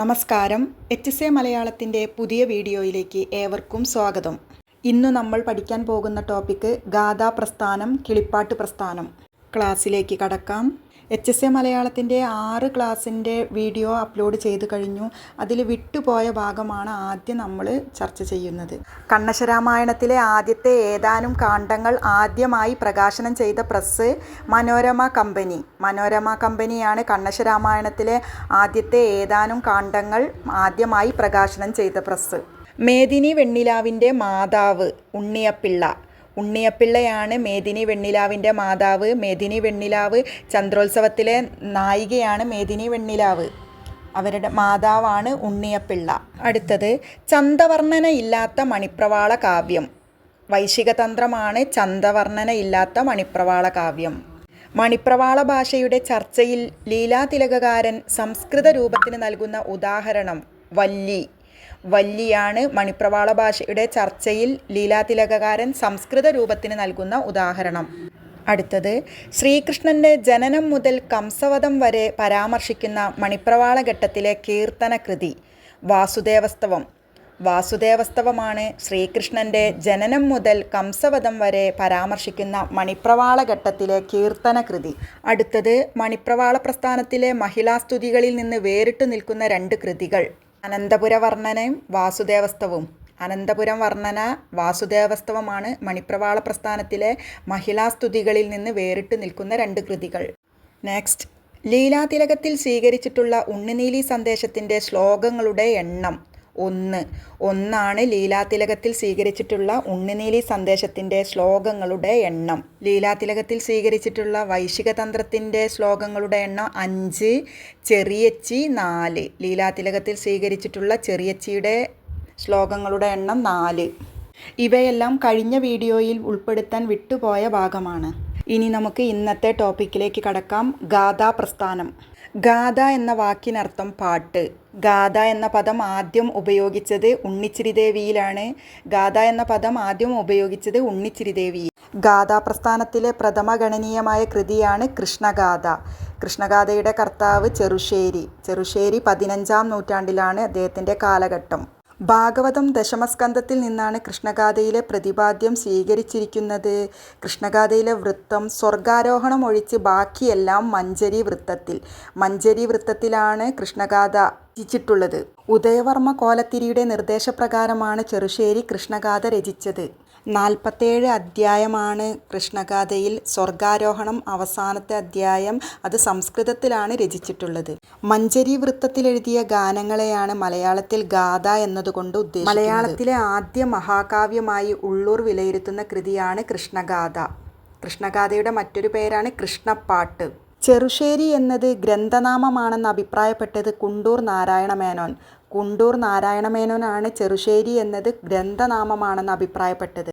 നമസ്കാരം. H S A മലയാളത്തിന്റെ പുതിയ വീഡിയോയിലേക്ക് ഏവർക്കും സ്വാഗതം. ഇന്ന് നമ്മൾ പഠിക്കാൻ പോകുന്ന ടോപ്പിക്ക് ഗാഥാ പ്രസ്ഥാനം കിളിപ്പാട്ട് പ്രസ്ഥാനം. ക്ലാസ്സിലേക്ക് കടക്കാം. എച്ച് എസ് എ മലയാളത്തിന്റെ ആറ് ക്ലാസ്സിന്റെ വീഡിയോ അപ്ലോഡ് ചെയ്ത് കഴിഞ്ഞു. അതിൽ വിട്ടുപോയ ഭാഗമാണ് ആദ്യം നമ്മൾ ചർച്ച ചെയ്യുന്നത്. കണ്ണശരാമായണത്തിലെ ആദ്യത്തെ ഏതാനും കാണ്ഡങ്ങൾ ആദ്യമായി പ്രകാശനം ചെയ്ത പ്രസ് മനോരമ കമ്പനി. മനോരമ കമ്പനിയാണ് കണ്ണശരാമായണത്തിലെ ആദ്യത്തെ ഏതാനും കാണ്ഡങ്ങൾ ആദ്യമായി പ്രകാശനം ചെയ്ത പ്രസ്. മേദിനി വെണ്ണിലാവിന്റെ മാതാവ് ഉണ്ണിയപ്പിള്ള. ഉണ്ണിയപ്പിള്ളയാണ് മേദിനി വെണ്ണിലാവിന്റെ മാതാവ്. മേദിനി വെണ്ണിലാവ് ചന്ദ്രോത്സവത്തിലെ നായികയാണ് മേദിനി വെണ്ണിലാവ്. അവരുടെ മാതാവാണ് ഉണ്ണിയപ്പിള്ള. അടുത്തത് ചന്തവർണന ഇല്ലാത്ത മണിപ്രവാള കാവ്യം. വൈശികതന്ത്രമാണ് ചന്തവർണന ഇല്ലാത്ത മണിപ്രവാള കാവ്യം. മണിപ്രവാള ഭാഷയുടെ ചർച്ചയിൽ ലീലാതിലകകാരൻ സംസ്കൃത രൂപത്തിന് നൽകുന്ന ഉദാഹരണം വല്ലി. വല്ലിയാണ് മണിപ്രവാള ഭാഷയുടെ ചർച്ചയിൽ ലീലാതിലകകാരൻ സംസ്കൃത രൂപത്തിന് നൽകുന്ന ഉദാഹരണം. അടുത്തത് ശ്രീകൃഷ്ണന്റെ ജനനം മുതൽ കംസവധം വരെ പരാമർശിക്കുന്ന മണിപ്രവാള ഘട്ടത്തിലെ കീർത്തന കൃതി വാസുദേവസ്തവം. വാസുദേവസ്തവമാണ് ശ്രീകൃഷ്ണന്റെ ജനനം മുതൽ കംസവധം വരെ പരാമർശിക്കുന്ന മണിപ്രവാള ഘട്ടത്തിലെ കീർത്തന കൃതി. അടുത്തത് മണിപ്രവാള പ്രസ്ഥാനത്തിലെ മഹിളാസ്തുതികളിൽ നിന്ന് വേറിട്ട് നിൽക്കുന്ന രണ്ട് കൃതികൾ. അനന്തപുര വർണനയും വാസുദേവസ്തവും. അനന്തപുരം വർണന വാസുദേവസ്തവമാണ് മണിപ്രവാള പ്രസ്ഥാനത്തിലെ മഹിളാസ്തുതികളിൽ നിന്ന് വേറിട്ട് നിൽക്കുന്ന രണ്ട് കൃതികൾ. നെക്സ്റ്റ് ലീലാതിലകത്തിൽ സ്വീകരിച്ചിട്ടുള്ള ഉണ്ണുനീലി സന്ദേശത്തിന്റെ ശ്ലോകങ്ങളുടെ എണ്ണം. ഒന്ന്. ഒന്നാണ് ലീലാതിലകത്തിൽ സ്വീകരിച്ചിട്ടുള്ള ഉണ്ണിനീലി സന്ദേശത്തിന്റെ ശ്ലോകങ്ങളുടെ എണ്ണം. ലീലാതിലകത്തിൽ സ്വീകരിച്ചിട്ടുള്ള വൈശികതന്ത്രത്തിന്റെ ശ്ലോകങ്ങളുടെ എണ്ണം അഞ്ച് ചെറിയച്ചി നാല്. ലീലാതിലകത്തിൽ സ്വീകരിച്ചിട്ടുള്ള ചെറിയച്ചിയുടെ ശ്ലോകങ്ങളുടെ എണ്ണം നാല്. ഇവയെല്ലാം കഴിഞ്ഞ വീഡിയോയിൽ ഉൾപ്പെടുത്താൻ വിട്ടുപോയ ഭാഗമാണ്. ഇനി നമുക്ക് ഇന്നത്തെ ടോപ്പിക്കിലേക്ക് കടക്കാം. ഗാഥാ പ്രസ്ഥാനം ഗാഥ എന്ന വാക്കിനർത്ഥം പാട്ട്. ഗാഥ എന്ന പദം ആദ്യം ഉപയോഗിച്ചത് ഉണ്ണിച്ചിരിദേവിയിലാണ്. ഗാഥ എന്ന പദം ആദ്യം ഉപയോഗിച്ചത് ഉണ്ണിച്ചിരിദേവിയിൽ. ഗാഥാ പ്രസ്ഥാനത്തിലെ പ്രഥമ ഗണനീയമായ കൃതിയാണ് കൃഷ്ണഗാഥ. കൃഷ്ണഗാഥയുടെ കർത്താവ് ചെറുശ്ശേരി. ചെറുശ്ശേരി പതിനഞ്ചാം നൂറ്റാണ്ടിലാണ് അദ്ദേഹത്തിന്റെ കാലഘട്ടം. ഭാഗവതം ദശമസ്കന്ധത്തിൽ നിന്നാണ് കൃഷ്ണഗാഥയിലെ പ്രതിപാദ്യം സ്വീകരിച്ചിരിക്കുന്നത്. കൃഷ്ണഗാഥയിലെ വൃത്തം സ്വർഗാരോഹണം ഒഴിച്ച് ബാക്കിയെല്ലാം മഞ്ചരി വൃത്തത്തിൽ. മഞ്ചരി വൃത്തത്തിലാണ് കൃഷ്ണഗാഥ രചിച്ചിട്ടുള്ളത്. ഉദയവർമ്മ കോലത്തിരിയുടെ നിർദ്ദേശപ്രകാരമാണ് ചെറുശ്ശേരി കൃഷ്ണഗാഥ രചിച്ചത്. നാൽപ്പത്തേഴ് അധ്യായമാണ് കൃഷ്ണഗാഥയിൽ സ്വർഗാരോഹണം അവസാനത്തെ അധ്യായം അത് സംസ്കൃതത്തിലാണ് രചിച്ചിട്ടുള്ളത്. മഞ്ചരി വൃത്തത്തിലെഴുതിയ ഗാനങ്ങളെയാണ് മലയാളത്തിൽ ഗാഥ എന്നതുകൊണ്ട് ഉദ്ദേശിക്കുന്നത്. മലയാളത്തിലെ ആദ്യ മഹാകാവ്യമായി ഉള്ളൂർ വിലയിരുത്തുന്ന കൃതിയാണ് കൃഷ്ണഗാഥ. കൃഷ്ണഗാഥയുടെ മറ്റൊരു പേരാണ് കൃഷ്ണപ്പാട്ട്. ചെറുശ്ശേരി എന്നത് ഗ്രന്ഥനാമമാണെന്ന് അഭിപ്രായപ്പെട്ടത് കുണ്ടൂർ നാരായണ മേനോൻ കുണ്ടൂർ നാരായണ മേനോനാണ് ചെറുശ്ശേരി എന്നത് ഗ്രന്ഥനാമമാണെന്ന് അഭിപ്രായപ്പെട്ടത്.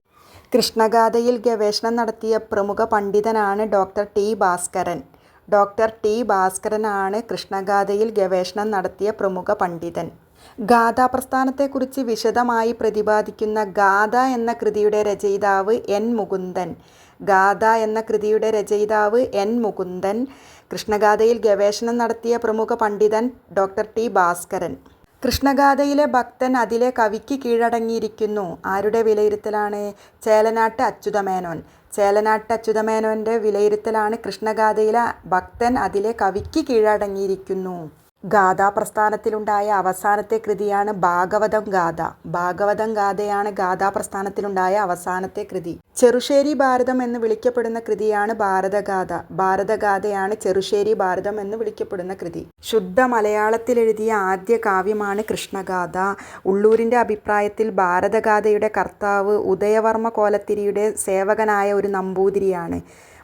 കൃഷ്ണഗാഥയിൽ ഗവേഷണം നടത്തിയ പ്രമുഖ പണ്ഡിതനാണ് doctor T. Bhaskaran. Doctor T. ഭാസ്കരനാണ് കൃഷ്ണഗാഥയിൽ ഗവേഷണം നടത്തിയ പ്രമുഖ പണ്ഡിതൻ. ഗാഥാപ്രസ്ഥാനത്തെക്കുറിച്ച് വിശദമായി പ്രതിപാദിക്കുന്ന ഗാഥ എന്ന കൃതിയുടെ രചയിതാവ് എൻ. മുകുന്ദൻ. ഗാഥ എന്ന കൃതിയുടെ രചയിതാവ് എൻ മുകുന്ദൻ കൃഷ്ണഗാഥയിൽ ഗവേഷണം നടത്തിയ പ്രമുഖ പണ്ഡിതൻ ഡോക്ടർ ടി ഭാസ്കരൻ. കൃഷ്ണഗാഥയിലെ ഭക്തൻ അതിലെ കവിക്ക് കീഴടങ്ങിയിരിക്കുന്നു. ആരുടെ വിലയിരുത്തലാണ്? ചേലനാട്ട് അച്യുതമേനോൻ. ചേലനാട്ട് അച്യുതമേനോന്റെ വിലയിരുത്തലാണ് കൃഷ്ണഗാഥയിലെ ഭക്തൻ അതിലെ കവിക്ക് കീഴടങ്ങിയിരിക്കുന്നു. ഗാഥാ പ്രസ്ഥാനത്തിലുണ്ടായ അവസാനത്തെ കൃതിയാണ് ഭാഗവതം ഗാഥ. ഭാഗവതം ഗാഥയാണ് ഗാഥാ പ്രസ്ഥാനത്തിലുണ്ടായ അവസാനത്തെ കൃതി. ചെറുശ്ശേരി ഭാരതം എന്ന് വിളിക്കപ്പെടുന്ന കൃതിയാണ് ഭാരതഗാഥ. ഭാരതഗാഥയാണ് ചെറുശ്ശേരി ഭാരതം എന്ന് വിളിക്കപ്പെടുന്ന കൃതി. ശുദ്ധ മലയാളത്തിൽ എഴുതിയ ആദ്യ കാവ്യമാണ് കൃഷ്ണഗാഥ. ഉള്ളൂരിന്റെ അഭിപ്രായത്തിൽ ഭാരതഗാഥയുടെ കർത്താവ് ഉദയവർമ്മ കോലത്തിരിയുടെ സേവകനായ ഒരു നമ്പൂതിരിയാണ്.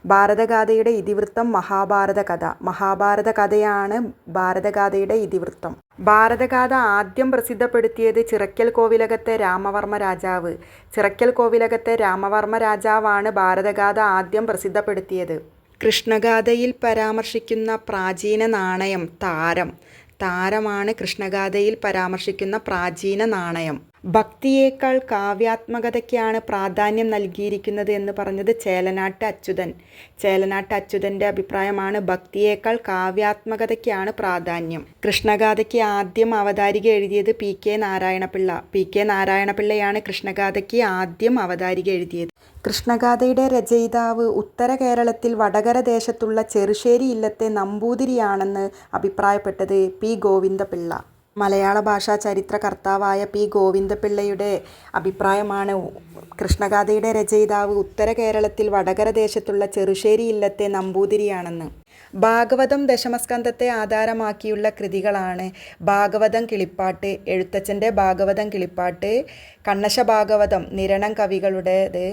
ഭാരതഗാഥയുടെ ഇതിവൃത്തം മഹാഭാരത കഥ. മഹാഭാരത കഥയാണ് ഭാരതഗാഥയുടെ ഇതിവൃത്തം. ഭാരതഗാഥ ആദ്യം പ്രസിദ്ധപ്പെടുത്തിയത് ചിറക്കൽ കോവിലകത്തെ രാമവർമ്മ രാജാവ്. ചിറക്കൽ കോവിലകത്തെ രാമവർമ്മ രാജാവാണ് ഭാരതഗാഥ ആദ്യം പ്രസിദ്ധപ്പെടുത്തിയത്. കൃഷ്ണഗാഥയിൽ പരാമർശിക്കുന്ന പ്രാചീന നാണയം താരം. താരമാണ് കൃഷ്ണഗാഥയിൽ പരാമർശിക്കുന്ന പ്രാചീന നാണയം. ഭക്തിയേക്കാൾ കാവ്യാത്മകതയ്ക്കാണ് പ്രാധാന്യം നൽകിയിരിക്കുന്നത് എന്ന് പറഞ്ഞത് ചേലനാട്ട് അച്യുതൻ. ചേലനാട്ട് അച്യുതന്റെ അഭിപ്രായമാണ് ഭക്തിയേക്കാൾ കാവ്യാത്മകതയ്ക്കാണ് പ്രാധാന്യം. കൃഷ്ണഗാഥയ്ക്ക് ആദ്യം അവതാരിക എഴുതിയത് P K Narayanapillai. P K നാരായണപിള്ളയാണ് കൃഷ്ണഗാഥയ്ക്ക് ആദ്യം അവതാരിക എഴുതിയത്. കൃഷ്ണഗാഥയുടെ രചയിതാവ് ഉത്തര കേരളത്തിൽ വടകര ദേശത്തുള്ള ചെറുശ്ശേരി ഇല്ലത്തെ നമ്പൂതിരിയാണെന്ന് അഭിപ്രായപ്പെട്ടത് പി ഗോവിന്ദപിള്ള. മലയാള ഭാഷാ ചരിത്രകർത്താവായ പി ഗോവിന്ദപിള്ളയുടെ അഭിപ്രായമാണ്. കൃഷ്ണഗാഥയുടെ രചയിതാവ് ഉത്തര കേരളത്തിൽ വടകര ദേശത്തുള്ള ചെറുശ്ശേരി ഇല്ലത്തെ നമ്പൂതിരിയാണെന്ന്. ഭാഗവതം ദശമസ്കന്ധത്തെ ആധാരമാക്കിയുള്ള കൃതികളാണ് ഭാഗവതം കിളിപ്പാട്ട് എഴുത്തച്ഛന്റെ ഭാഗവതം കിളിപ്പാട്ട് കണ്ണശ ഭാഗവതം നിരണം കവികളുടേത്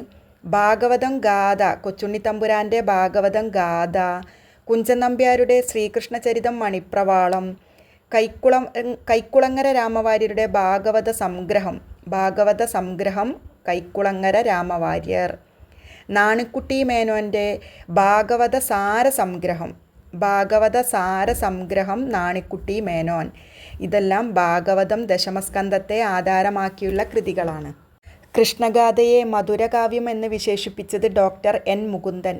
ഭാഗവതം ഗാഥ കൊച്ചുണ്ണിത്തമ്പുരാന്റെ ഭാഗവതം ഗാഥ കുഞ്ചൻ നമ്പ്യാരുടെ ശ്രീകൃഷ്ണചരിതം മണിപ്രവാളം കൈക്കുളം കൈക്കുളങ്ങര രാമവാര്യരുടെ ഭാഗവത സംഗ്രഹം ഭാഗവത സംഗ്രഹം കൈക്കുളങ്ങര രാമവാര്യർ. നാണിക്കുട്ടി മേനോന്റെ ഭാഗവത സാര സംഗ്രഹം ഭാഗവത സാര സംഗ്രഹം നാണിക്കുട്ടി മേനോൻ. ഇതെല്ലാം ഭാഗവതം ദശമസ്കന്ധത്തെ ആധാരമാക്കിയുള്ള കൃതികളാണ്. കൃഷ്ണഗാഥയെ മധുരകാവ്യം എന്ന് വിശേഷിപ്പിച്ചത് doctor N Mukundan.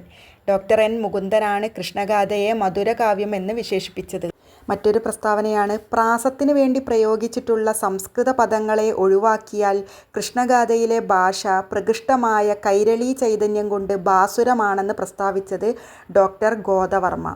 Doctor N മുകുന്ദനാണ് കൃഷ്ണഗാഥയെ മധുരകാവ്യം എന്ന് വിശേഷിപ്പിച്ചത്. മറ്റൊരു പ്രസ്താവനയാണ് പ്രാസത്തിന് വേണ്ടി പ്രയോഗിച്ചിട്ടുള്ള സംസ്കൃത പദങ്ങളെ ഒഴിവാക്കിയാൽ കൃഷ്ണഗാഥയിലെ ഭാഷ പ്രകൃഷ്ടമായ കൈരളി ചൈതന്യം കൊണ്ട് ബാസുരമാണെന്ന് പ്രസ്താവിച്ചത് ഡോക്ടർ ഗോദവർമ്മ.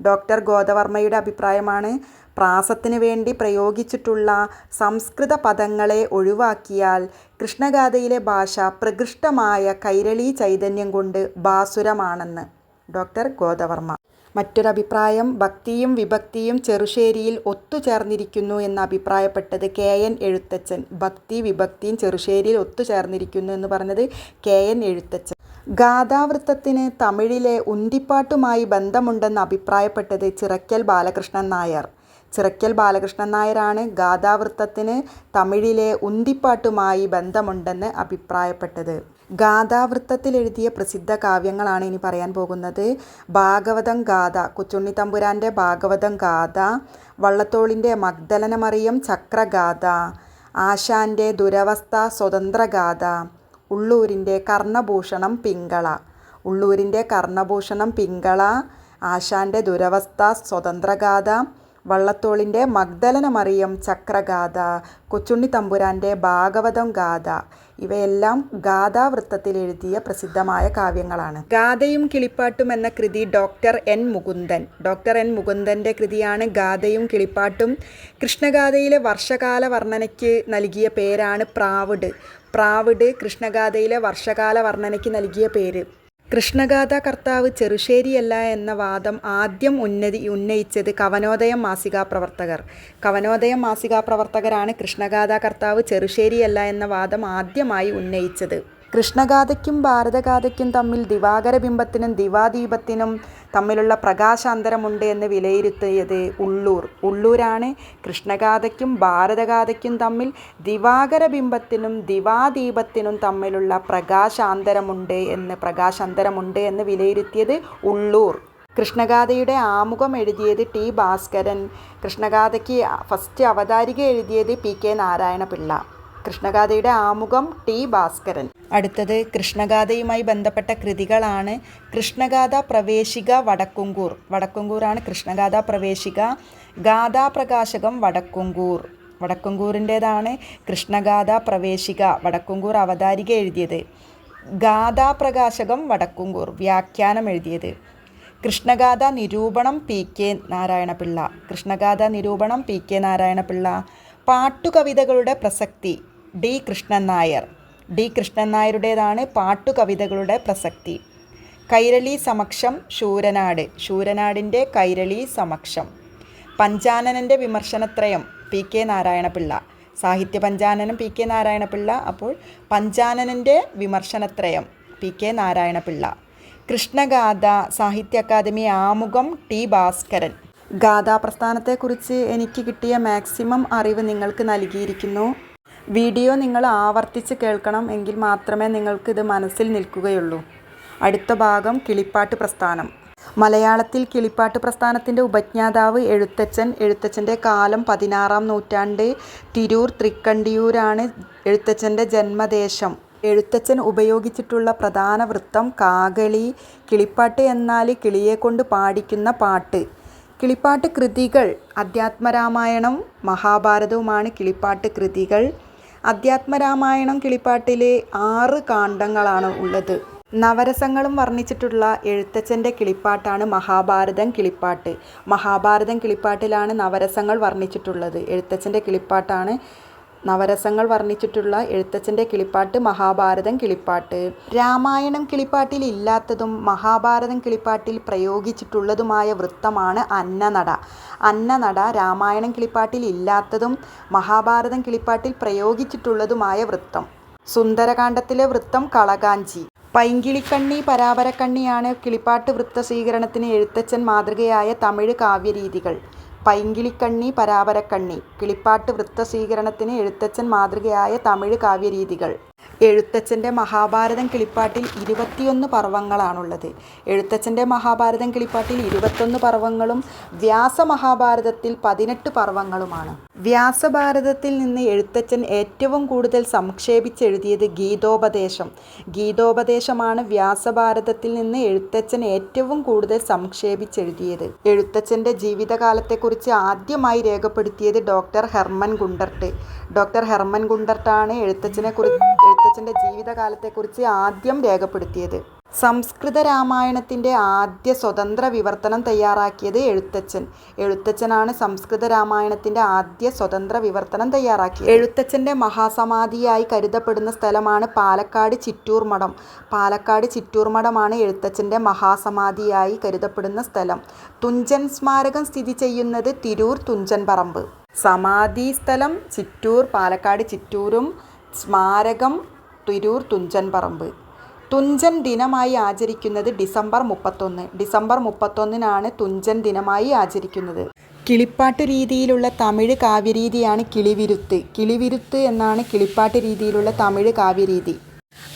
ഡോക്ടർ ഗോദവർമ്മയുടെ അഭിപ്രായമാണ് പ്രാസത്തിന് വേണ്ടി പ്രയോഗിച്ചിട്ടുള്ള സംസ്കൃത പദങ്ങളെ ഒഴിവാക്കിയാൽ കൃഷ്ണഗാഥയിലെ ഭാഷ പ്രകൃഷ്ടമായ കൈരളി ചൈതന്യം കൊണ്ട് ബാസുരമാണെന്ന് ഡോക്ടർ ഗോദവർമ്മ. മറ്റൊരഭിപ്രായം ഭക്തിയും വിഭക്തിയും ചെറുശ്ശേരിയിൽ ഒത്തുചേർന്നിരിക്കുന്നു എന്ന് അഭിപ്രായപ്പെട്ടത് കെ എൻ എഴുത്തച്ഛൻ. ഭക്തി വിഭക്തിയും ചെറുശ്ശേരിയിൽ ഒത്തുചേർന്നിരിക്കുന്നു എന്ന് പറഞ്ഞത് കെ എൻ എഴുത്തച്ഛൻ. ഗാഥാവൃത്തത്തിന് തമിഴിലെ ഉന്തിപ്പാട്ടുമായി ബന്ധമുണ്ടെന്ന് അഭിപ്രായപ്പെട്ടത് ചിറക്കൽ ബാലകൃഷ്ണൻ നായർ. ചിറക്കൽ ബാലകൃഷ്ണൻ നായരാണ് ഗാഥാവൃത്തത്തിന് തമിഴിലെ ഉന്തിപ്പാട്ടുമായി ബന്ധമുണ്ടെന്ന് അഭിപ്രായപ്പെട്ടത്. ഗാഥാവൃത്തത്തിൽ എഴുതിയ പ്രസിദ്ധ കാവ്യങ്ങളാണ് ഇനി പറയാൻ പോകുന്നത്. ഭാഗവതം ഗാഥ കൊച്ചുണ്ണി തമ്പുരാന്റെ ഭാഗവതം ഗാഥ വള്ളത്തോളിന്റെ മഗ്ദലനമറിയം ചക്രഗാഥ ആശാന്റെ ദുരവസ്ഥ സ്വതന്ത്രഗാഥ ഉള്ളൂരിന്റെ കർണഭൂഷണം പിങ്കള ഉള്ളൂരിന്റെ കർണഭൂഷണം പിങ്കള ആശാന്റെ ദുരവസ്ഥ സ്വതന്ത്രഗാഥ വള്ളത്തോളിന്റെ മഗ്ദലന മറിയം ചക്രഗാഥ കൊച്ചുണ്ണി തമ്പുരാന്റെ ഭാഗവതം ഗാഥ. ഇവയെല്ലാം ഗാഥാവൃത്തത്തിൽ എഴുതിയ പ്രസിദ്ധമായ കാവ്യങ്ങളാണ്. ഗാഥയും കിളിപ്പാട്ടും എന്ന കൃതി doctor N Mukundan. Doctor N മുകുന്ദന്റെ കൃതിയാണ് ഗാഥയും കിളിപ്പാട്ടും. കൃഷ്ണഗാഥയിലെ വർഷകാല വർണനയ്ക്ക് നൽകിയ പേരാണ് പ്രാവിഡ് പ്രാവിഡ് കൃഷ്ണഗാഥയിലെ വർഷകാല വർണനയ്ക്ക് നൽകിയ പേര്. കൃഷ്ണഗാഥ കർത്താവ് ചെറുശ്ശേരിയല്ല എന്ന വാദം ആദ്യം ഉന്നതി ഉന്നയിച്ചത് കവനോദയം മാസികാ പ്രവർത്തകർ. കവനോദയം മാസികാ പ്രവർത്തകരാണ് കൃഷ്ണഗാഥ കർത്താവ് ചെറുശ്ശേരിയല്ല എന്ന വാദം ആദ്യമായി ഉന്നയിച്ചത്. കൃഷ്ണഗാഥയ്ക്കും ഭാരതഗാഥയ്ക്കും തമ്മിൽ ദിവാകര ബിംബത്തിനും ദിവാദീപത്തിനും തമ്മിലുള്ള പ്രകാശാന്തരമുണ്ട് എന്ന് വിലയിരുത്തിയത് ഉള്ളൂർ. ഉള്ളൂരാണ് കൃഷ്ണഗാഥയ്ക്കും ഭാരതഗാഥയ്ക്കും തമ്മിൽ ദിവാകര ബിംബത്തിനും ദിവാദീപത്തിനും തമ്മിലുള്ള പ്രകാശാന്തരമുണ്ട് എന്ന് പ്രകാശാന്തരമുണ്ട് എന്ന് വിലയിരുത്തിയത് ഉള്ളൂർ. കൃഷ്ണഗാഥയുടെ ആമുഖം എഴുതിയത് ടി ഭാസ്കരൻ. കൃഷ്ണഗാഥയ്ക്ക് ഫസ്റ്റ് അവതാരിക എഴുതിയത് പി കെ നാരായണപിള്ള. കൃഷ്ണഗാഥയുടെ ആമുഖം ടി ഭാസ്കരൻ. അടുത്തത് കൃഷ്ണഗാഥയുമായി ബന്ധപ്പെട്ട കൃതികളാണ് കൃഷ്ണഗാഥ പ്രവേശിക വടക്കുംകൂർ. വടക്കുംകൂറാണ് കൃഷ്ണഗാഥ പ്രവേശിക ഗാഥാപ്രകാശകം വടക്കുംകൂർ. വടക്കുംകൂറിന്റേതാണ് കൃഷ്ണഗാഥ പ്രവേശിക വടക്കുംകൂർ അവതാരിക എഴുതിയത്. ഗാഥാപ്രകാശകം വടക്കുംകൂർ വ്യാഖ്യാനം എഴുതിയത്. കൃഷ്ണഗാഥ നിരൂപണം പി കെ നാരായണപിള്ള. കൃഷ്ണഗാഥ നിരൂപണം പി കെ നാരായണപിള്ള. പാട്ടുകവിതകളുടെ പ്രസക്തി. ഡി കൃഷ്ണൻ നായർ. ഡി കൃഷ്ണൻ നായരുടേതാണ് പാട്ടുകവിതകളുടെ പ്രസക്തി. കൈരളി സമക്ഷം ശൂരനാട്. ശൂരനാടിന്റെ Kairali Samaksham. പഞ്ചാനനന്റെ Vimarshanathrayam P K Narayanapillai. Sahithya Panchananam P K Narayanapillai. അപ്പോൾ പഞ്ചാനനന്റെ വിമർശനത്രയം പി കെ നാരായണപിള്ള. കൃഷ്ണഗാഥ സാഹിത്യ അക്കാദമി ആമുഖം ടി ഭാസ്കരൻ. ഗാഥാപ്രസ്ഥാനത്തെക്കുറിച്ച് എനിക്ക് കിട്ടിയ മാക്സിമം അറിവ് നിങ്ങൾക്ക് നൽകിയിരിക്കുന്നു. വീഡിയോ നിങ്ങൾ ആവർത്തിച്ച് കേൾക്കണം എങ്കിൽ മാത്രമേ നിങ്ങൾക്ക് ഇത് മനസ്സിൽ നിൽക്കുകയുള്ളൂ. അടുത്ത ഭാഗം കിളിപ്പാട്ട് പ്രസ്ഥാനം. മലയാളത്തിൽ കിളിപ്പാട്ട് പ്രസ്ഥാനത്തിന്റെ ഉപജ്ഞാതാവ് എഴുത്തച്ഛൻ. എഴുത്തച്ഛന്റെ കാലം പതിനാറാം നൂറ്റാണ്ട് തിരൂർ തൃക്കണ്ടിയൂരാണ് എഴുത്തച്ഛന്റെ ജന്മദേശം. എഴുത്തച്ഛൻ ഉപയോഗിച്ചിട്ടുള്ള പ്രധാന വൃത്തം കാകളി കിളിപ്പാട്ട് എന്നാൽ കിളിയെ കൊണ്ട് പാടിക്കുന്ന പാട്ട്. കിളിപ്പാട്ട് കൃതികൾ അധ്യാത്മരാമായണം മഹാഭാരതവുമാണ് കിളിപ്പാട്ട് കൃതികൾ. അധ്യാത്മരാമായണം കിളിപ്പാട്ടിലെ ആറ് കാണ്ഡങ്ങളാണ് ഉള്ളത്. നവരസങ്ങളും വർണിച്ചിട്ടുള്ള എഴുത്തച്ഛന്റെ കിളിപ്പാട്ടാണ് മഹാഭാരതം കിളിപ്പാട്ട്. മഹാഭാരതം കിളിപ്പാട്ടിലാണ് നവരസങ്ങൾ വർണിച്ചിട്ടുള്ളത്. എഴുത്തച്ഛന്റെ കിളിപ്പാട്ടാണ് നവരസങ്ങൾ വർണിച്ചിട്ടുള്ള എഴുത്തച്ഛന്റെ കിളിപ്പാട്ട് മഹാഭാരതം കിളിപ്പാട്ട്. രാമായണം കിളിപ്പാട്ടിൽ ഇല്ലാത്തതും മഹാഭാരതം കിളിപ്പാട്ടിൽ പ്രയോഗിച്ചിട്ടുള്ളതുമായ വൃത്തമാണ് അന്നനട. അന്നനട രാമായണം കിളിപ്പാട്ടിൽ ഇല്ലാത്തതും മഹാഭാരതം കിളിപ്പാട്ടിൽ പ്രയോഗിച്ചിട്ടുള്ളതുമായ വൃത്തം. സുന്ദരകാന്ഡത്തിലെ വൃത്തം കളകാഞ്ചി. പൈങ്കിളിക്കണ്ണി പരാപരക്കണ്ണിയാണ് കിളിപ്പാട്ട് വൃത്ത സ്വീകരണത്തിന് എഴുത്തച്ഛൻ മാതൃകയായ തമിഴ് കാവ്യരീതികൾ. പൈങ്കിളിക്കണ്ണി പരാപരക്കണ്ണി കിളിപ്പാട്ട് വൃത്തസ്വീകരണത്തിന് എഴുത്തച്ഛൻ മാതൃകയായ തമിഴ് കാവ്യരീതികൾ. എഴുത്തച്ഛന്റെ മഹാഭാരതം കിളിപ്പാട്ടിൽ ഇരുപത്തിയൊന്ന് പർവങ്ങളാണുള്ളത്. എഴുത്തച്ഛന്റെ മഹാഭാരതം കിളിപ്പാട്ടിൽ ഇരുപത്തൊന്ന് പർവങ്ങളും വ്യാസമഹാഭാരതത്തിൽ പതിനെട്ട് പർവങ്ങളുമാണ്. വ്യാസഭാരതത്തിൽ നിന്ന് എഴുത്തച്ഛൻ ഏറ്റവും കൂടുതൽ സംക്ഷേപിച്ചെഴുതിയത് ഗീതോപദേശം. ഗീതോപദേശമാണ് വ്യാസഭാരതത്തിൽ നിന്ന് എഴുത്തച്ഛൻ ഏറ്റവും കൂടുതൽ സംക്ഷേപിച്ചെഴുതിയത്. എഴുത്തച്ഛന്റെ ജീവിതകാലത്തെക്കുറിച്ച് ആദ്യമായി രേഖപ്പെടുത്തിയത് doctor Hermann Gundert. Doctor Hermann ഗുണ്ടർട്ടാണ് എഴുത്തച്ഛനെ കുറി എഴുത്തച്ഛന്റെ ജീവിതകാലത്തെക്കുറിച്ച് ആദ്യം രേഖപ്പെടുത്തിയത്. സംസ്കൃത രാമായണത്തിന്റെ ആദ്യ സ്വതന്ത്ര വിവർത്തനം തയ്യാറാക്കിയത് എഴുത്തച്ഛൻ. എഴുത്തച്ഛനാണ് സംസ്കൃത രാമായണത്തിന്റെ ആദ്യ സ്വതന്ത്ര വിവർത്തനം തയ്യാറാക്കിയത്. എഴുത്തച്ഛന്റെ മഹാസമാധിയായി കരുതപ്പെടുന്ന സ്ഥലമാണ് പാലക്കാട് ചിറ്റൂർ മഠം. പാലക്കാട് ചിറ്റൂർ മഠമാണ് എഴുത്തച്ഛന്റെ മഹാസമാധിയായി കരുതപ്പെടുന്ന സ്ഥലം. തുഞ്ചൻ സ്മാരകം സ്ഥിതി ചെയ്യുന്നത് തിരൂർ തുഞ്ചൻ പറമ്പ് സമാധി സ്ഥലം ചിറ്റൂർ പാലക്കാട് ചിറ്റൂരും സ്മാരകം തിരൂർ തുഞ്ചൻ പറമ്പ് തുഞ്ചൻ ദിനമായി ആചരിക്കുന്നത് ഡിസംബർ മുപ്പത്തൊന്ന്. ഡിസംബർ മുപ്പത്തൊന്നിനാണ് തുഞ്ചൻ ദിനമായി ആചരിക്കുന്നത്. കിളിപ്പാട്ട് രീതിയിലുള്ള തമിഴ് കാവ്യരീതിയാണ് കിളിവിരുത്ത്. കിളിവിരുത്ത് എന്നാണ് കിളിപ്പാട്ട് രീതിയിലുള്ള തമിഴ് കാവ്യരീതി.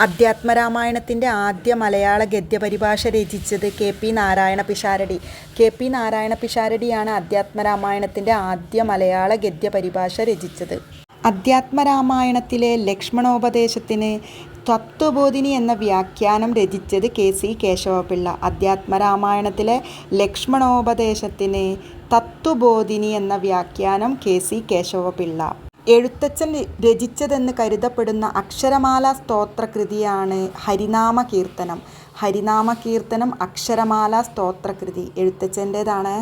അധ്യാത്മരാമായണത്തിന്റെ ആദ്യ മലയാള ഗദ്യപരിഭാഷ രചിച്ചത് K P Narayana Pisharody. K P Narayana പിഷാരടിയാണ് അധ്യാത്മരാമായണത്തിന്റെ ആദ്യ മലയാള ഗദ്യപരിഭാഷ രചിച്ചത്. അധ്യാത്മരാമായണത്തിലെ ലക്ഷ്മണോപദേശത്തിന് തത്വബോധിനി എന്ന വ്യാഖ്യാനം രചിച്ചത് കെ സി കേശവപിള്ള. അധ്യാത്മരാമായണത്തിലെ ലക്ഷ്മണോപദേശത്തിന് തത്വബോധിനി എന്ന വ്യാഖ്യാനം കെ സി കേശവപിള്ള. എഴുത്തച്ഛൻ രചിച്ചതെന്ന് കരുതപ്പെടുന്ന അക്ഷരമാല സ്തോത്രകൃതിയാണ് ഹരിനാമ കീർത്തനം ഹരിനാമ കീർത്തനം അക്ഷരമാല സ്തോത്രകൃതി. എഴുത്തച്ഛന്റേതാണ്.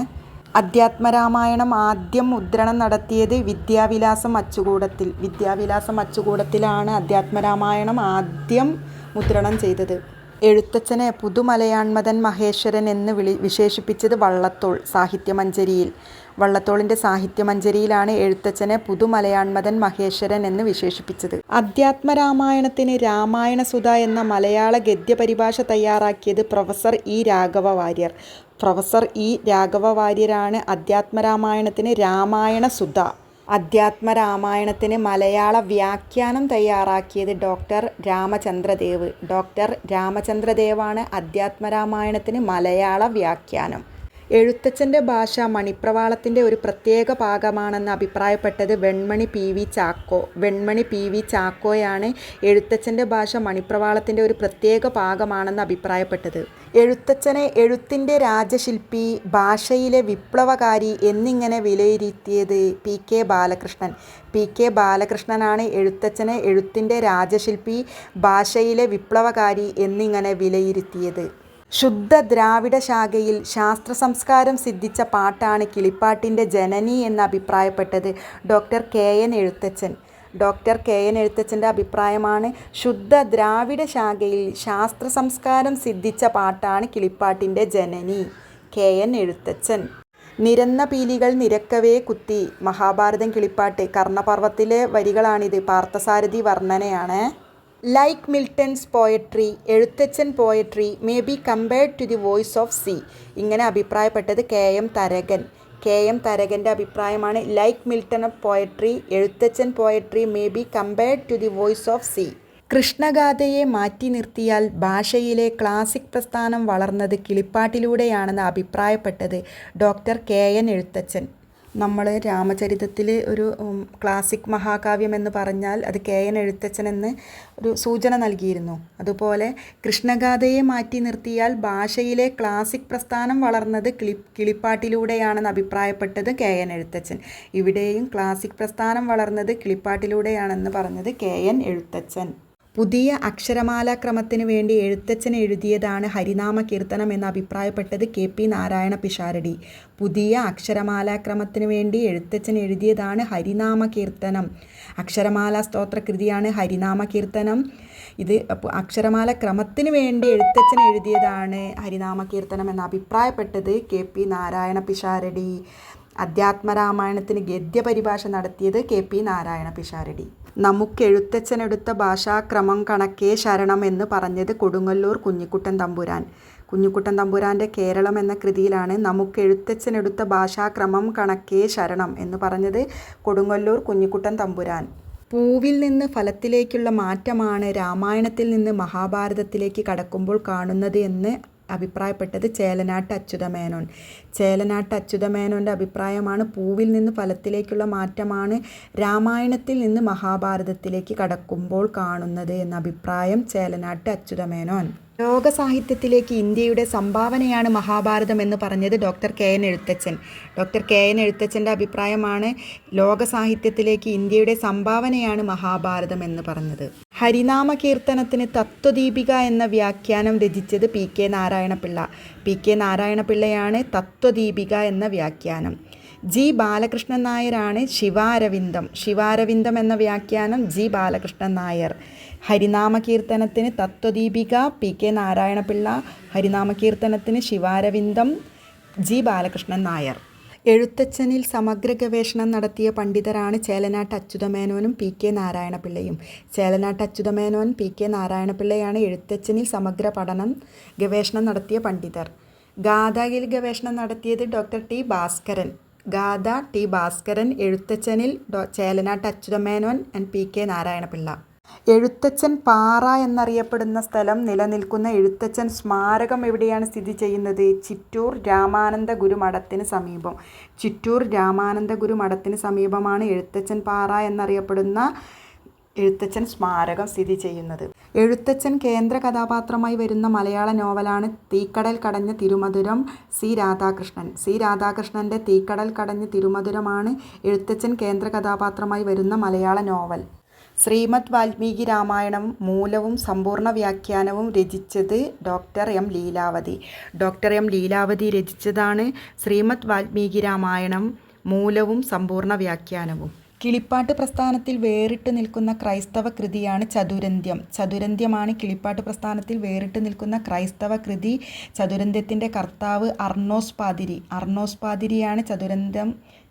അധ്യാത്മരാമായണം ആദ്യം മുദ്രണം നടത്തിയത് വിദ്യാവിലാസം അച്ചുകൂടത്തിൽ. വിദ്യാവിലാസം അച്ചുകൂടത്തിലാണ് അധ്യാത്മരാമായണം ആദ്യം മുദ്രണം ചെയ്തത്. എഴുത്തച്ഛനെ പുതുമലയാൺമതൻ മഹേശ്വരൻ എന്ന് വിളി വിശേഷിപ്പിച്ചത് വള്ളത്തോൾ സാഹിത്യമഞ്ചരിയിൽ. വള്ളത്തോളിന്റെ സാഹിത്യമഞ്ചരിയിലാണ് എഴുത്തച്ഛനെ പുതുമലയാൺമതൻ മഹേശ്വരൻ എന്ന് വിശേഷിപ്പിച്ചത്. അധ്യാത്മരാമായണത്തിന് രാമായണസുധ എന്ന മലയാള ഗദ്യപരിഭാഷ തയ്യാറാക്കിയത് professor E Raghava Warrier. Professor E Raghava വാര്യരാണ് അധ്യാത്മരാമായണത്തിന് രാമായണ രാമായണസുധ അധ്യാത്മരാമായണത്തിന് മലയാള വ്യാഖ്യാനം തയ്യാറാക്കിയത് ഡോക്ടർ രാമചന്ദ്രദേവ്. ഡോക്ടർ രാമചന്ദ്രദേവാണ് അധ്യാത്മരാമായണത്തിന് മലയാള വ്യാഖ്യാനം. എഴുത്തച്ഛന്റെ ഭാഷ മണിപ്രവാളത്തിന്റെ ഒരു പ്രത്യേക ഭാഗമാണെന്ന് അഭിപ്രായപ്പെട്ടത് Venmani P V Chacko. Venmani P V ചാക്കോയാണ് എഴുത്തച്ഛന്റെ ഭാഷ മണിപ്രവാളത്തിന്റെ ഒരു പ്രത്യേക ഭാഗമാണെന്ന് അഭിപ്രായപ്പെട്ടത്. എഴുത്തച്ഛനെ എഴുത്തിന്റെ രാജശില്പി ഭാഷയിലെ വിപ്ലവകാരി എന്നിങ്ങനെ വിലയിരുത്തിയത് P K Balakrishnan. P K ബാലകൃഷ്ണനാണ് എഴുത്തച്ഛനെ എഴുത്തിന്റെ രാജശില്പി ഭാഷയിലെ വിപ്ലവകാരി എന്നിങ്ങനെ വിലയിരുത്തിയത്. ശുദ്ധ ദ്രാവിഡ ശാഖയിൽ ശാസ്ത്ര സംസ്കാരം സിദ്ധിച്ച പാട്ടാണ് കിളിപ്പാട്ടിന്റെ ജനനി എന്ന് അഭിപ്രായപ്പെട്ടത് doctor K N Ezhuthachan. Doctor K N എഴുത്തച്ഛന്റെ അഭിപ്രായമാണ്. ശുദ്ധ ദ്രാവിഡ ശാഖയിൽ ശാസ്ത്ര സംസ്കാരം സിദ്ധിച്ച പാട്ടാണ് കിളിപ്പാട്ടിന്റെ ജനനി. K N Ezhuthachan. നിരന്ന പീലികൾ നിരക്കവേ കുത്തി. മഹാഭാരതം കിളിപ്പാട്ട്. കർണപർവത്തിലെ വരികളാണിത്. Parthasarathi വർണനയാണ്. Like Milton's poetry Ezhuthachan poetry may be compared to the voice of sea. ഇങ്ങനെ അഭിപ്രായപ്പെട്ടത് K M Tharakan. K M തരകന്റെ അഭിപ്രായമാണ്. Like Milton of poetry Ezhuthachan poetry may be compared to the voice of C. കൃഷ്ണഗാഥയെ മാറ്റി നിർത്തിയാൽ ഭാഷയിലെ classic പ്രസ്ഥാനം വളർന്നത് കിളിപ്പാട്ടിലൂടെയാണെന്ന് അഭിപ്രായപ്പെട്ടത് doctor K N Ezhuthachan. നമ്മൾ രാമചരിതത്തിൽ ഒരു ക്ലാസിക് മഹാകാവ്യം എന്ന് പറഞ്ഞാൽ അത് കെ എൻ എഴുത്തച്ഛൻ എന്ന് ഒരു സൂചന നൽകിയിരുന്നു. അതുപോലെ കൃഷ്ണഗാഥയെ മാറ്റി നിർത്തിയാൽ ഭാഷയിലെ ക്ലാസിക് പ്രസ്ഥാനം വളർന്നത് കിളി കിളിപ്പാട്ടിലൂടെയാണെന്ന് അഭിപ്രായപ്പെട്ടത് കെ എൻ എഴുത്തച്ഛൻ. ഇവിടെയും ക്ലാസിക് പ്രസ്ഥാനം വളർന്നത് കിളിപ്പാട്ടിലൂടെയാണെന്ന് പറഞ്ഞത് കെ എൻ എഴുത്തച്ഛൻ. പുതിയ അക്ഷരമാലാക്രമത്തിന് വേണ്ടി എഴുത്തച്ഛൻ എഴുതിയതാണ് ഹരിനാമ കീർത്തനം എന്ന് അഭിപ്രായപ്പെട്ടത് കെ പി നാരായണ പിഷാരടി. പുതിയ അക്ഷരമാലാക്രമത്തിന് വേണ്ടി എഴുത്തച്ഛൻ എഴുതിയതാണ് ഹരിനാമ കീർത്തനം. അക്ഷരമാല സ്തോത്ര കൃതിയാണ് ഹരിനാമ കീർത്തനം. ഇത് അക്ഷരമാല ക്രമത്തിന് വേണ്ടി എഴുത്തച്ഛൻ എഴുതിയതാണ് ഹരിനാമ കീർത്തനം എന്ന് അഭിപ്രായപ്പെട്ടത് കെ പി നാരായണ പിഷാരടി. അധ്യാത്മരാമായണത്തിന് ഗദ്യപരിഭാഷ നടത്തിയത് കെ പി നാരായണ പിഷാരടി. നമുക്കെഴുത്തച്ഛനെടുത്ത ഭാഷാക്രമം കണക്കേ ശരണം എന്ന് പറഞ്ഞത് കൊടുങ്ങല്ലൂർ കുഞ്ഞിക്കുട്ടൻ തമ്പുരാൻ. കുഞ്ഞിക്കുട്ടൻ തമ്പുരാന്റെ കേരളം എന്ന കൃതിയിലാണ് നമുക്കെഴുത്തച്ഛനെടുത്ത ഭാഷാക്രമം കണക്കേ ശരണം എന്ന് പറഞ്ഞത് കൊടുങ്ങല്ലൂർ കുഞ്ഞിക്കുട്ടൻ തമ്പുരാൻ. പൂവിൽ നിന്ന് ഫലത്തിലേക്കുള്ള മാറ്റമാണ് രാമായണത്തിൽ നിന്ന് മഹാഭാരതത്തിലേക്ക് കടക്കുമ്പോൾ കാണുന്നത് എന്ന് അഭിപ്രായപ്പെട്ടത് ചേലനാട്ട് അച്യുതമേനോൻ. ചേലനാട്ട് അച്യുതമേനോന്റെ അഭിപ്രായമാണ് പൂവിൽ നിന്ന് ഫലത്തിലേക്കുള്ള മാറ്റമാണ് രാമായണത്തിൽ നിന്ന് മഹാഭാരതത്തിലേക്ക് കടക്കുമ്പോൾ കാണുന്നത് എന്ന അഭിപ്രായം ചേലനാട്ട് അച്യുതമേനോൻ. ലോക സാഹിത്യത്തിലേക്ക് ഇന്ത്യയുടെ സംഭാവനയാണ് മഹാഭാരതം എന്ന് പറഞ്ഞത് doctor K N Ezhuthachan. Doctor K N എഴുത്തച്ഛന്റെ അഭിപ്രായമാണ് ലോക സാഹിത്യത്തിലേക്ക് ഇന്ത്യയുടെ സംഭാവനയാണ് മഹാഭാരതം എന്ന് പറഞ്ഞത്. ഹരിനാമ കീർത്തനത്തിന് തത്വദീപിക എന്ന വ്യാഖ്യാനം രചിച്ചത് P K Narayanapillai. P K നാരായണപിള്ളയാണ് Tatvadeepika എന്ന വ്യാഖ്യാനം. ജി ബാലകൃഷ്ണൻ നായരാണ് ശിവാരവിന്ദം. ശിവാരവിന്ദം എന്ന വ്യാഖ്യാനം ജി ബാലകൃഷ്ണൻ നായർ. ഹരിനാമ കീർത്തനത്തിന് തത്വദീപിക പി കെ നാരായണപിള്ള ഹരിനാമ കീർത്തനത്തിന് ശിവാരവിന്ദം ജി ബാലകൃഷ്ണൻ നായർ. എഴുത്തച്ഛനിൽ സമഗ്ര ഗവേഷണം നടത്തിയ പണ്ഡിതരാണ് ചേലനാട്ട് അച്യുതമേനോനും പി കെ നാരായണപിള്ളയും. ചേലനാട്ട് അച്യുതമേനോൻ പി കെ നാരായണപിള്ളയാണ് എഴുത്തച്ഛനിൽ സമഗ്ര പഠനം ഗവേഷണം നടത്തിയ പണ്ഡിതർ. ഗാഥയിൽ ഗവേഷണം നടത്തിയത് doctor T Bhaskaran. Gatha T Bhaskaran എഴുത്തച്ഛനിൽ Chelanatt Achyutha Menon and P K Narayanapillai. Ezhuthachan പാറ എന്നറിയപ്പെടുന്ന സ്ഥലം നിലനിൽക്കുന്ന എഴുത്തച്ഛൻ സ്മാരകം എവിടെയാണ് സ്ഥിതി ചെയ്യുന്നത്? ചിറ്റൂർ രാമാനന്ദ ഗുരുമഠത്തിന് സമീപം. ചിറ്റൂർ രാമാനന്ദ ഗുരുമഠത്തിന് സമീപമാണ് എഴുത്തച്ഛൻ പാറ എന്നറിയപ്പെടുന്ന എഴുത്തച്ഛൻ സ്മാരകം സ്ഥിതി ചെയ്യുന്നത്. എഴുത്തച്ഛൻ കേന്ദ്ര കഥാപാത്രമായി വരുന്ന മലയാള നോവലാണ് തീക്കടൽ കടഞ്ഞ തിരുമധുരം സി രാധാകൃഷ്ണൻ. സി രാധാകൃഷ്ണന്റെ തീക്കടൽ കടഞ്ഞ തിരുമധുരമാണ് എഴുത്തച്ഛൻ കേന്ദ്ര കഥാപാത്രമായി വരുന്ന മലയാള നോവൽ. ശ്രീമദ് വാൽമീകി രാമായണം മൂലവും സമ്പൂർണ വ്യാഖ്യാനവും രചിച്ചത് doctor M Leelavathi. Doctor M Leelavathi രചിച്ചതാണ് Srimad Valmiki Ramayanam മൂലവും സമ്പൂർണ വ്യാഖ്യാനവും. കിളിപ്പാട്ട് പ്രസ്ഥാനത്തിൽ വേറിട്ട് നിൽക്കുന്ന ക്രൈസ്തവ കൃതിയാണ് ചതുരന്ത്യം. ചതുരന്ത്യമാണ് കിളിപ്പാട്ട് പ്രസ്ഥാനത്തിൽ വേറിട്ട് നിൽക്കുന്ന ക്രൈസ്തവ കൃതി. ചതുരന്ത്യത്തിന്റെ കർത്താവ് അർണോസ് പാതിരി. അർണോസ് പാതിരിയാണ് ചതുരന്ത്യം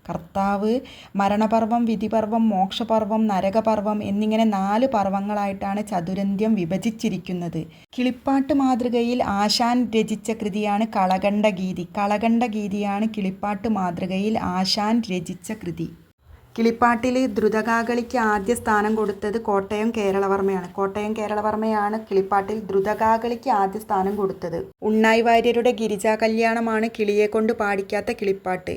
കർത്താവ് മരണപർവം വിധിപർവം മോക്ഷപർവം നരകപർവം എന്നിങ്ങനെ നാല് പർവങ്ങളായിട്ടാണ് ചതുരന്ത്യം വിഭജിച്ചിരിക്കുന്നത്. കിളിപ്പാട്ട് മാതൃകയിൽ ആശാൻ രചിച്ച കൃതിയാണ് കളകണ്ഠ ഗീതി കളകണ്ഠ ഗീതിയാണ് കിളിപ്പാട്ട് മാതൃകയിൽ ആശാൻ രചിച്ച കൃതി. കിളിപ്പാട്ടിൽ ദ്രുതകാകളിക്ക് ആദ്യ സ്ഥാനം കൊടുത്തത് കോട്ടയം കേരളവർമ്മയാണ്. കോട്ടയം കേരളവർമ്മയാണ് കിളിപ്പാട്ടിൽ ദ്രുതകാകളിക്ക് ആദ്യ സ്ഥാനം കൊടുത്തത്. ഉണ്ണായി വാര്യരുടെ ഗിരിജാ കല്യാണമാണ് കിളിയെ കൊണ്ട് പാടിക്കാത്ത കിളിപ്പാട്ട്.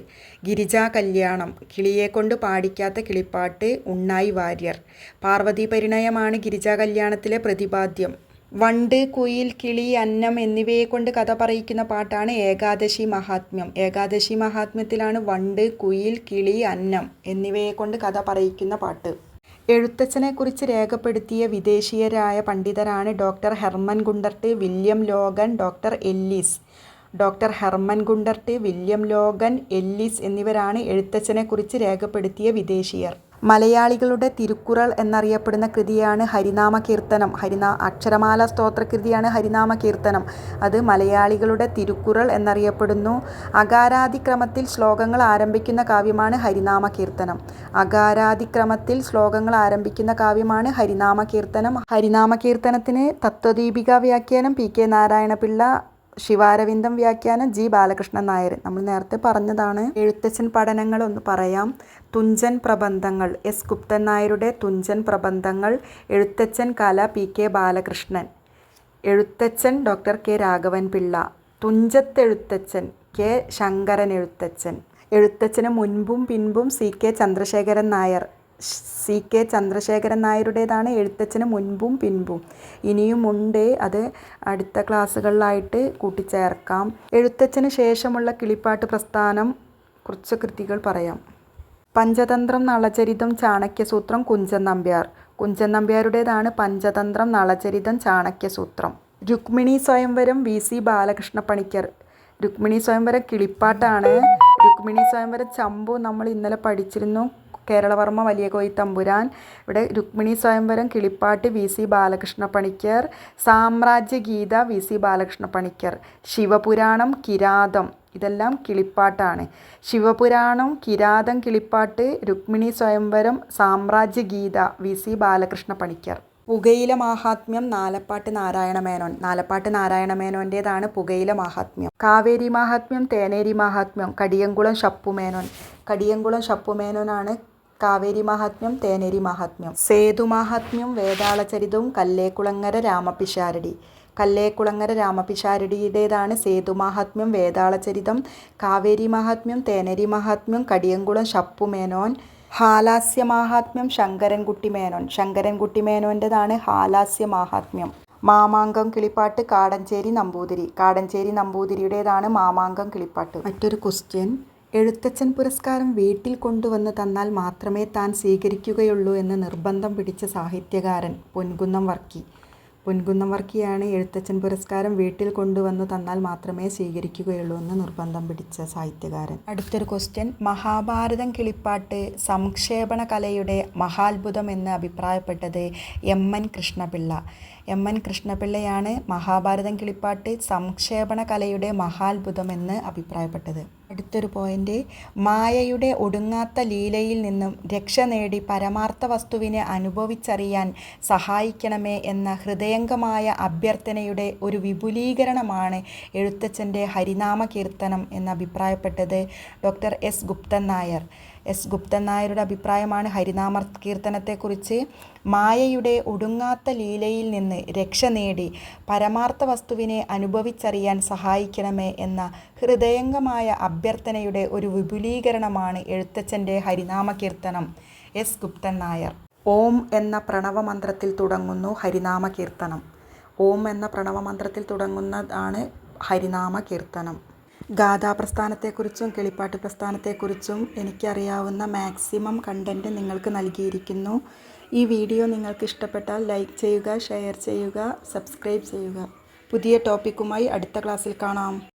ഗിരിജാ കല്യാണം കിളിയെ കൊണ്ട് പാടിക്കാത്ത കിളിപ്പാട്ട് ഉണ്ണായി വാര്യർ. പാർവതി പരിണയമാണ് ഗിരിജാ കല്യാണത്തിലെ പ്രതിപാദ്യം. വണ്ട് കുയിൽ കിളി അന്നം എന്നിവയെ കൊണ്ട് കഥ പറയിക്കുന്ന പാട്ടാണ് ഏകാദശി മഹാത്മ്യം. ഏകാദശി മഹാത്മ്യത്തിലാണ് വണ്ട് കുയിൽ കിളി അന്നം എന്നിവയെ കൊണ്ട് കഥ പറയിക്കുന്ന പാട്ട്. എഴുത്തച്ഛനെക്കുറിച്ച് രേഖപ്പെടുത്തിയ വിദേശീയരായ പണ്ഡിതരാണ് doctor Hermann Gundert William Logan doctor Ellis. Doctor Hermann Gundert William Logan Ellis എന്നിവരാണ് എഴുത്തച്ഛനെക്കുറിച്ച് രേഖപ്പെടുത്തിയ വിദേശീയർ. മലയാളികളുടെ തിരുക്കുറൾ എന്നറിയപ്പെടുന്ന കൃതിയാണ് ഹരിനാമ കീർത്തനം. ഹരിനാ അക്ഷരമാല സ്തോത്രകൃതിയാണ് ഹരിനാമ കീർത്തനം. അത് മലയാളികളുടെ തിരുക്കുറൾ എന്നറിയപ്പെടുന്നു. അകാരാതിക്രമത്തിൽ ശ്ലോകങ്ങൾ ആരംഭിക്കുന്ന കാവ്യമാണ് ഹരിനാമ കീർത്തനം. അകാരാതിക്രമത്തിൽ ശ്ലോകങ്ങൾ ആരംഭിക്കുന്ന കാവ്യമാണ് ഹരിനാമ കീർത്തനം. ഹരിനാമ കീർത്തനത്തിന് തത്വദീപിക വ്യാഖ്യാനം പി കെ നാരായണപിള്ള ശിവാരവിന്ദം വ്യാഖ്യാനം ജി. ബാലകൃഷ്ണൻ നായർ. നമ്മൾ നേരത്തെ പറഞ്ഞതാണ് എഴുത്തച്ഛൻ പഠനങ്ങൾ ഒന്ന് പറയാം. തുഞ്ചൻ പ്രബന്ധങ്ങൾ. എസ്. ഗുപ്തൻ നായരുടെ തുഞ്ചൻ പ്രബന്ധങ്ങൾ. എഴുത്തച്ഛൻ കല P. K. Balakrishnan. Ezhuthachan doctor K. Raghavan Pillai Thunchath Ezhuthachan K. Sankaran Ezhuthachan എഴുത്തച്ഛന് മുൻപും പിൻപും C. K. Chandrasekharan Nair. C K Chandrasekharan നായരുടേതാണ് എഴുത്തച്ഛന് മുൻപും പിൻപും. ഇനിയും ഉണ്ട് അത് അടുത്ത ക്ലാസ്സുകളിലായിട്ട് കൂട്ടിച്ചേർക്കാം. എഴുത്തച്ഛന് ശേഷമുള്ള കിളിപ്പാട്ട് പ്രസ്ഥാനം കുറച്ച് കൃതികൾ പറയാം. പഞ്ചതന്ത്രം നളചരിതം ചാണക്യസൂത്രം കുഞ്ചൻ നമ്പ്യാർ. കുഞ്ചൻ നമ്പ്യാരുടേതാണ് പഞ്ചതന്ത്രം നളചരിതം ചാണക്യസൂത്രം. രുക്മിണി സ്വയംവരം വി സി ബാലകൃഷ്ണ പണിക്കർ രുക്മിണി സ്വയംവരം കിളിപ്പാട്ടാണ്. രുക്മിണി സ്വയംവരം ചമ്പു നമ്മൾ ഇന്നലെ പഠിച്ചിരുന്നു. കേരളവർമ്മ വലിയ കോയി തമ്പുരാൻ. ഇവിടെ രുക്മിണി സ്വയംവരം കിളിപ്പാട്ട് V C Balakrishna Panicker. Samrajyageetha V C Balakrishna Panicker. Sivapuranam Kiratham. ഇതെല്ലാം കിളിപ്പാട്ടാണ്. ശിവപുരാണം കിരാതം കിളിപ്പാട്ട് രുക്മിണി സ്വയംവരം സാമ്രാജ്യഗീത വി സി ബാലകൃഷ്ണ പണിക്കർ. പുകയില മാഹാത്മ്യം നാലപ്പാട്ട് നാരായണ മേനോൻ. നാലപ്പാട്ട് നാരായണ മേനോന്റേതാണ് പുകയില മാഹാത്മ്യം. കാവേരി മാഹാത്മ്യം തേനേരി മാഹാത്മ്യം കടിയങ്കുളം ശപ്പുമേനോൻ കടിയങ്കുളം ശപ്പുമേനോനാണ് കാവേരി മഹാത്മ്യം തേനേരി മഹാത്മ്യം. സേതു മഹാത്മ്യം വേതാളചരിതവും കല്ലേക്കുളങ്ങര രാമപിഷാരടി. കല്ലേക്കുളങ്ങര രാമപിഷാരടിയുടേതാണ് സേതു മഹാത്മ്യം വേതാളചരിതം കാവേരി മഹാത്മ്യം തേനേരി മഹാത്മ്യം കടിയങ്കുളം ശപ്പുമേനോൻ ഹാലാസ്യ മാഹാത്മ്യം ശങ്കരൻകുട്ടി മേനോൻ. ശങ്കരൻകുട്ടി മേനോന്റെതാണ് ഹാലാസ്യ മാഹാത്മ്യം. മാമാങ്കം കിളിപ്പാട്ട് കാടഞ്ചേരി നമ്പൂതിരി. കാടഞ്ചേരി നമ്പൂതിരിയുടേതാണ് മാമാങ്കം കിളിപ്പാട്ട്. മറ്റൊരു ക്വസ്റ്റ്യൻ. എഴുത്തച്ഛൻ പുരസ്കാരം വീട്ടിൽ കൊണ്ടുവന്ന് തന്നാൽ മാത്രമേ താൻ സ്വീകരിക്കുകയുള്ളൂ എന്ന് നിർബന്ധം പിടിച്ച സാഹിത്യകാരൻ പൊൻകുന്നം വർക്കി. പൊൻകുന്നം വർക്കിയാണ് എഴുത്തച്ഛൻ പുരസ്കാരം വീട്ടിൽ കൊണ്ടുവന്ന് തന്നാൽ മാത്രമേ സ്വീകരിക്കുകയുള്ളൂ എന്ന് നിർബന്ധം പിടിച്ച സാഹിത്യകാരൻ. അടുത്തൊരു ക്വസ്റ്റ്യൻ മഹാഭാരതം കിളിപ്പാട്ട് സംക്ഷേപണ കലയുടെ മഹാത്ഭുതം എന്ന് അഭിപ്രായപ്പെട്ടത് M N Krishna Pillai. M N കൃഷ്ണപിള്ളയാണ് Mahabharatam കിളിപ്പാട്ട് സംക്ഷേപണ കലയുടെ മഹാത്ഭുതം എന്ന് അഭിപ്രായപ്പെട്ടത്. അടുത്തൊരു പോയിന്റ് മായയുടെ ഒടുങ്ങാത്ത ലീലയിൽ നിന്നും രക്ഷ നേടി പരമാർത്ഥ വസ്തുവിനെ അനുഭവിച്ചറിയാൻ സഹായിക്കണമേ എന്ന ഹൃദയംഗമായ അഭ്യർത്ഥനയുടെ ഒരു വിപുലീകരണമാണ് എഴുത്തച്ഛന്റെ ഹരിനാമ കീർത്തനം എന്ന് അഭിപ്രായപ്പെട്ടത് doctor S. Guptan Nair. S. Guptan നായരുടെ അഭിപ്രായമാണ് ഹരിനാമ കീർത്തനത്തെക്കുറിച്ച്. മായയുടെ ഒടുങ്ങാത്ത ലീലയിൽ നിന്ന് രക്ഷ നേടി പരമാർത്ഥ വസ്തുവിനെ അനുഭവിച്ചറിയാൻ സഹായിക്കണമേ എന്ന ഹൃദയംഗമായ അഭ്യർത്ഥനയുടെ ഒരു വിപുലീകരണമാണ് എഴുത്തച്ഛന്റെ ഹരിനാമ കീർത്തനം എസ്. ഗുപ്തൻ നായർ. ഓം എന്ന പ്രണവമന്ത്രത്തിൽ തുടങ്ങുന്നു ഹരിനാമ കീർത്തനം ഓം എന്ന പ്രണവമന്ത്രത്തിൽ തുടങ്ങുന്നതാണ് ഹരിനാമ കീർത്തനം ഗാഥാ പ്രസ്ഥാനത്തെക്കുറിച്ചും കിളിപ്പാട്ട് പ്രസ്ഥാനത്തെക്കുറിച്ചും എനിക്കറിയാവുന്ന മാക്സിമം കണ്ടന്റ് നിങ്ങൾക്ക് നൽകിയിരിക്കുന്നു. ഈ വീഡിയോ നിങ്ങൾക്ക് ഇഷ്ടപ്പെട്ടാൽ ലൈക്ക് ചെയ്യുക ഷെയർ ചെയ്യുക സബ്സ്ക്രൈബ് ചെയ്യുക. പുതിയ ടോപ്പിക്കുമായി അടുത്ത ക്ലാസ്സിൽ കാണാം.